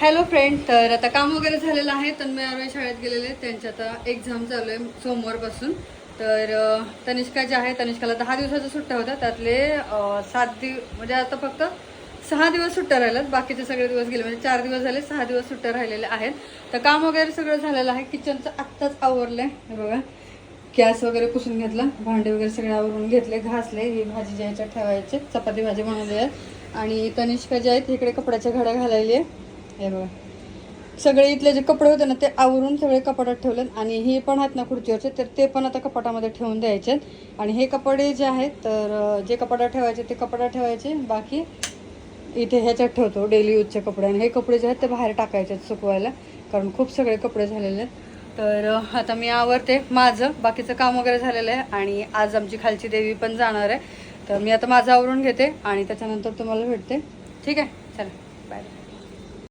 Hello friend तर आता काम वगैरे झालेलं आहे. तन्मय शाळेत गेलेले आहेत. आता एक्झाम चालू आहे सोमवारपासून. तर तनिष्का जे आहे तनिष्काला दहा दिवसाच्या सुट्ट्या होत्या. त्यातले सात दिव म्हणजे आता फक्त सहा दिवस सुट्ट्या राहिल्यात. बाकीचे सगळे दिवस गेले. म्हणजे चार दिवस झाले सहा दिवस सुट्ट्या राहिलेल्या आहेत. तर काम वगैरे सगळं झालेलं आहे. किचनचं आत्ताच आवरलं आहे बघा. गॅस वगैरे पुसून घेतला. भांडे वगैरे सगळे आवरून घेतले. घासले. ही भाजी ज्या ठेवायचे चपाती भाजी बनवली आहे. आणि तनिष्का जे आहेत इकडे कपड्याच्या घड्या घालायली आहे हे बघा. सगळे इथले जे कपडे होते ना ते आवरून सगळे कपाटात ठेवलेत आणि हे पण आहेत ना खुर्चीवरचे तर ते पण आता कपाटामध्ये ठेवून द्यायचे आणि हे कपडे जे आहेत तर जे कपाटात ठेवायचे ते कपाटात ठेवायचे. बाकी इथे ह्याच्यात ठेवतो डेली यूजचे कपडे. आणि हे कपडे जे आहेत ते बाहेर टाकायचे आहेत सुकवायला कारण खूप सगळे कपडे झालेले आहेत. तर आता मी आवरते माझं. बाकीचं काम वगैरे झालेलं आहे. आणि आज आमची खालची देवी पण जाणार आहे. तर मी आता माझं आवरून घेते आणि त्याच्यानंतर तुम्हाला भेटते. ठीक आहे? चला. बाय